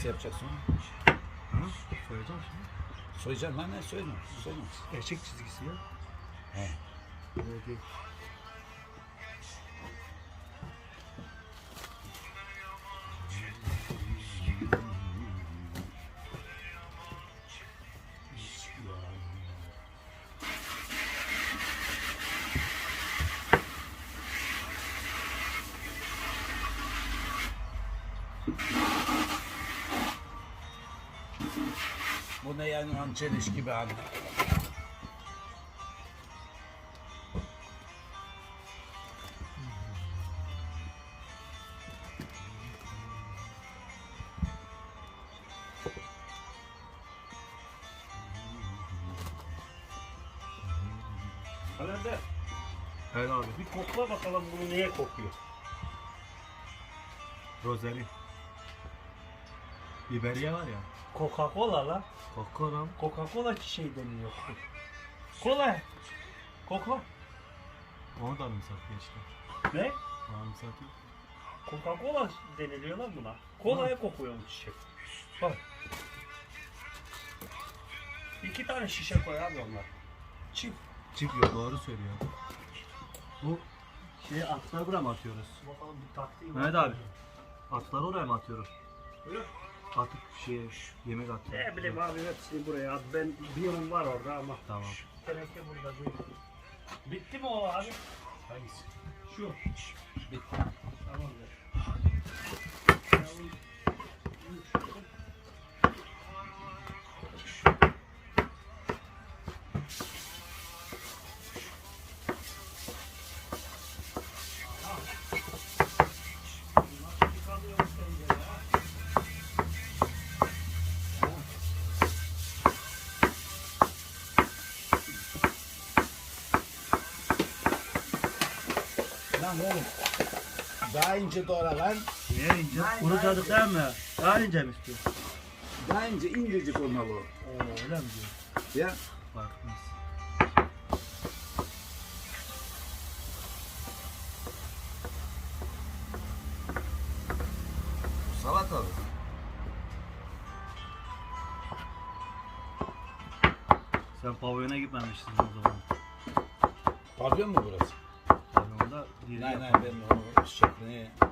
Nasıl yapacaksın? Ha? Söyleyeceğim şimdi. Soyacaksın lan ne söyleme. Söyleme. Eşek çizgisi ya. He. Böyle değil. Bu ne yani lan çeliş gibi hani. Kalender Evet abi. bir kokla bakalım bunu niye kokuyor. Rosary. Biberiye var ya. Coca-Cola la. Kokoram. Coca-Cola şey deniyor. Kola. Kokla. Onu da mı satıyor işte? Ne? Onu mı satıyor? Coca-Cola deniliyor lan buna. Kolaya kokuyor bu çiçek. Bak. İki tane şişe koy abi onlar. Çift. Çıkıyor doğru söylüyor. Bu şeyi atları buraya mı atıyoruz? Bakalım bir taktiği Mehmet abi. Atları oraya mı atıyoruz? Öyle. Atıp şey yemek atıyor. Ne bileyim abi hepsini buraya at. Ben bir var orada ama. Tamam. Teneke burada değil. Bitti mi o abi? Hangisi? Şu. Bitti. Oğlum. Daha ince doğra lan. Niye ince? Kurucadık değil mi? Daha ince mi istiyorsun? Daha ince incecik olmalı o. Oo öyle mi diyorsun? Ya. Farkınız. Salata mı? Sen pavyona gitmemişsin o zaman. Pavyon mu burası? 那那别弄了，吃那。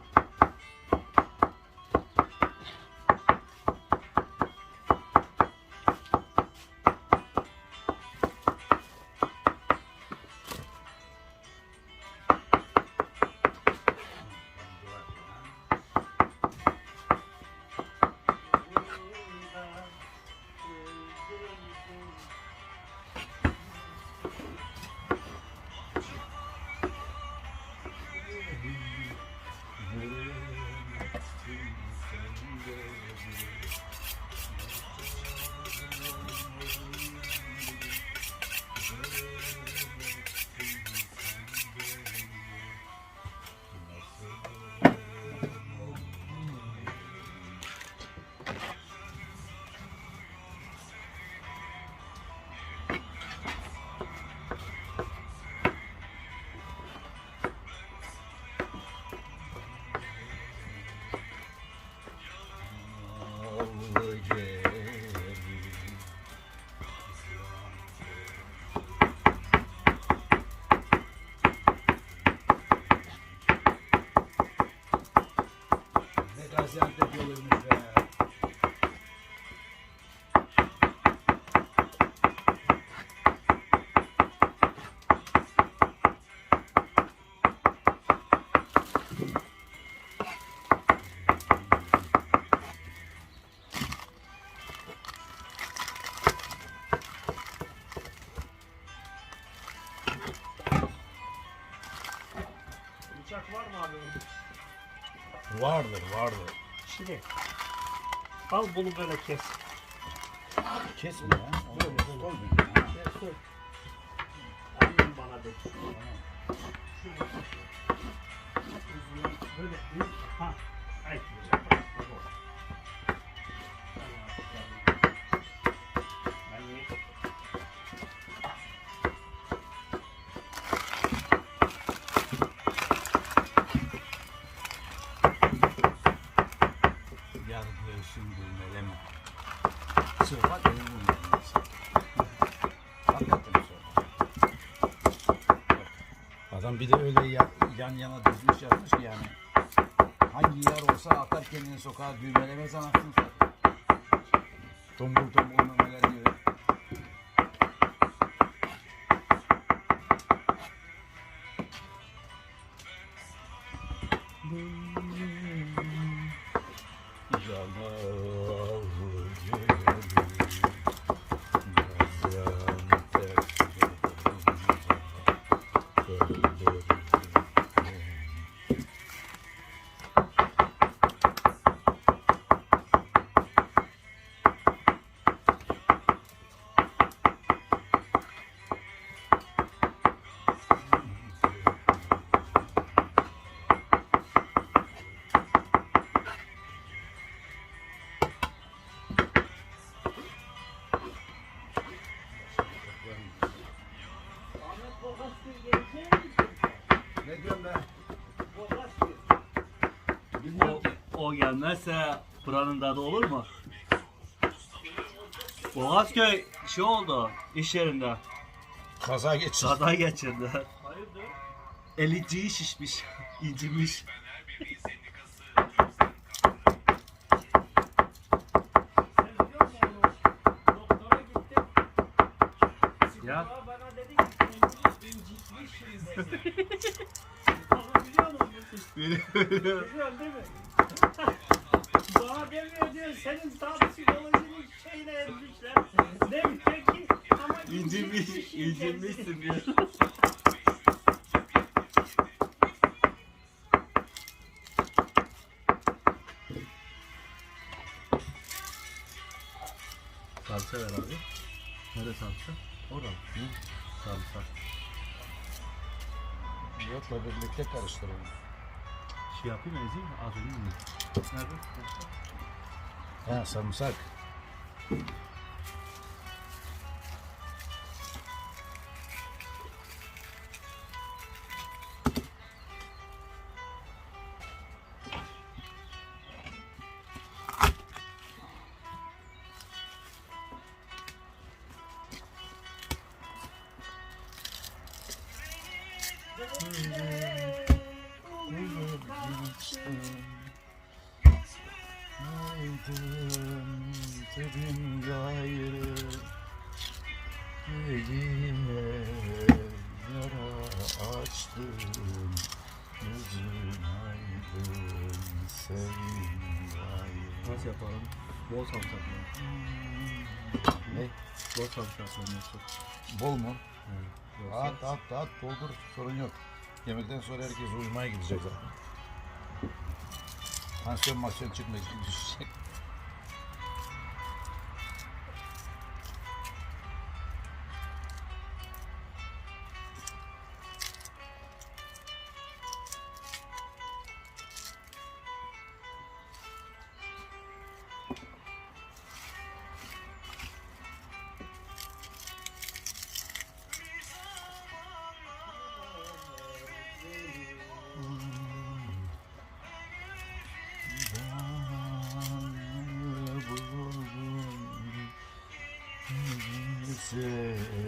Şimdi. Al bunu böyle kes. Kesme ya. Böyle, Böyle böyle. Kes dur. Annem bana de. Şunu. Böyle. Ha. Adam bir de öyle ya- yan yana dizmiş yazmış ki yani. Hangi yer olsa atar kendini sokağa düğmelemez anasını satayım. Tombul tombul Ne diyorsun be? O, o gelmezse buranın tadı olur mu? Boğazköy şey oldu iş yerinde. Kaza geçsin. Kaza geçirdi. Hayırdır? Eliciği şişmiş, incinmiş. Sen biliyor musun onu? Doktora gittim. Ya. Psikoloğa bana dedi ki kendini Biliyorsun değil mi? Bana demiyor diyor senin tam psikolojinin şeyine ermişler. Demiyor ki ama İncinmiş, incinmişsin diyor. Yokla birlikte karıştıralım. Şey yapayım mı ezeyim mi? Az önce mi? Nerede? Ha sarımsak. Aydın tebin gayrı Elime yara açtın Gözün aydın sevin gayrı Nasıl yapalım? Bol sarımsak mı? Ne? Bol sarımsak mı? Nasıl? Bol mu? Yoksa- At at at doldur sorun yok. Yemekten sonra herkes uyumaya gidecek zaten. Tansiyon masyon çıkmayacak düşecek. Yeah.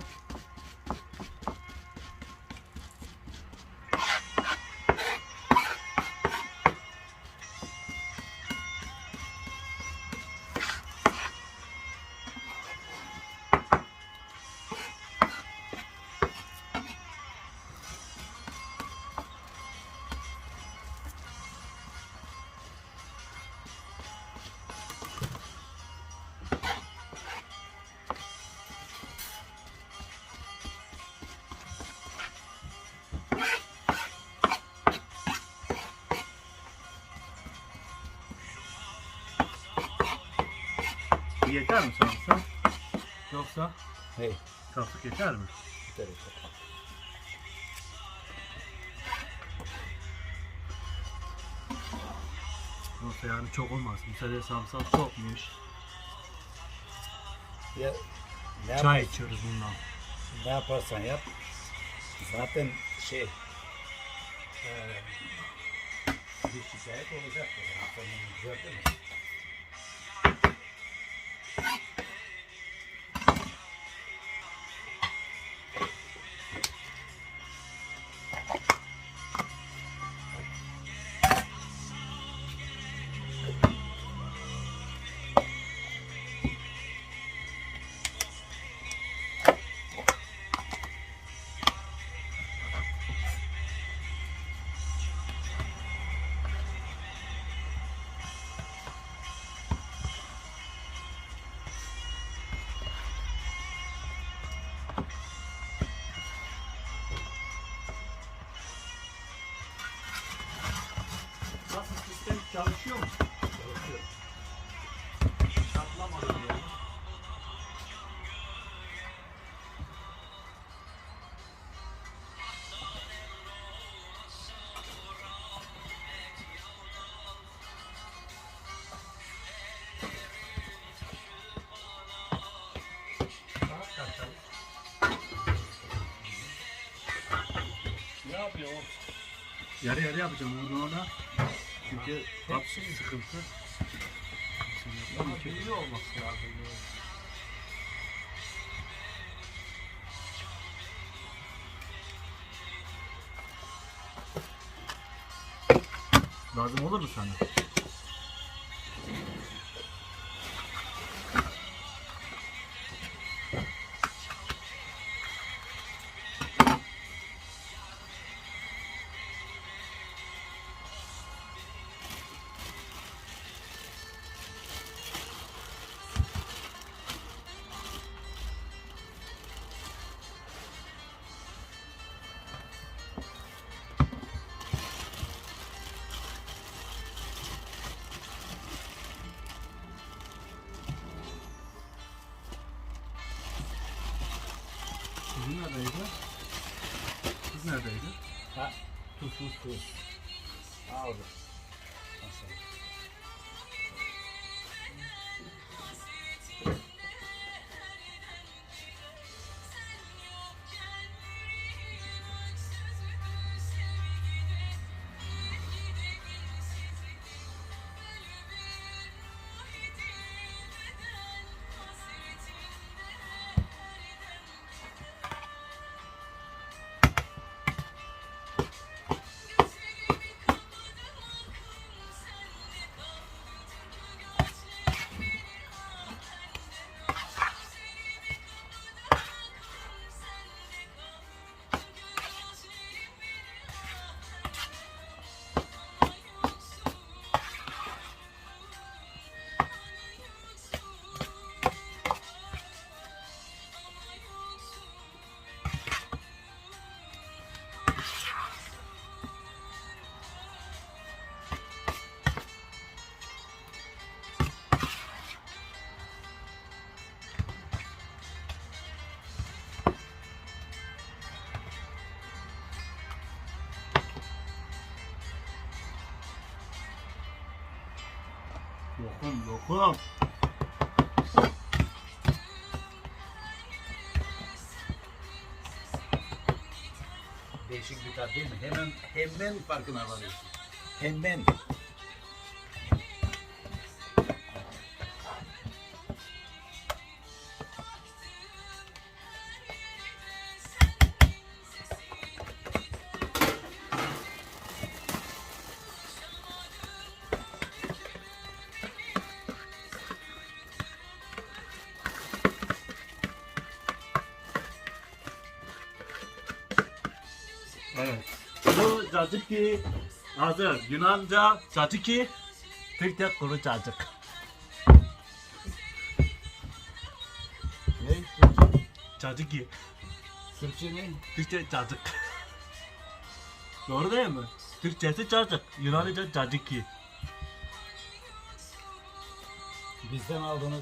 Bye. Yeter mi sarımsak? Yoksa Hey. sarımsak yeter mi? Yeter yeter. Yoksa yani çok olmaz. Sene sarımsak çokmuş. Ya, ne, Çay yap- içiyoruz bundan. ne yaparsan yap. Zaten şey eee bir şikayet olacak. Yani. Sonunu o? Yarı yarı yapacağım onu ona. Çünkü Hepsi- sıkıntı. Ama büyüğü olması lazım. Lazım olur mu sana? sustos. Pausa. Lokum lokum. Değişik bir tat değil mi? Hemen hemen farkına varıyorsun. Hemen. Bu cacıki hazır. Yunanca cacıki, Türkçe kuru cacık. Ne? Türkçe? Cacıki, Türkçenin Türkçe cacık. Doğru değil mi? Türkçesi cacık, Yunanca cacıki. bizden aldığınız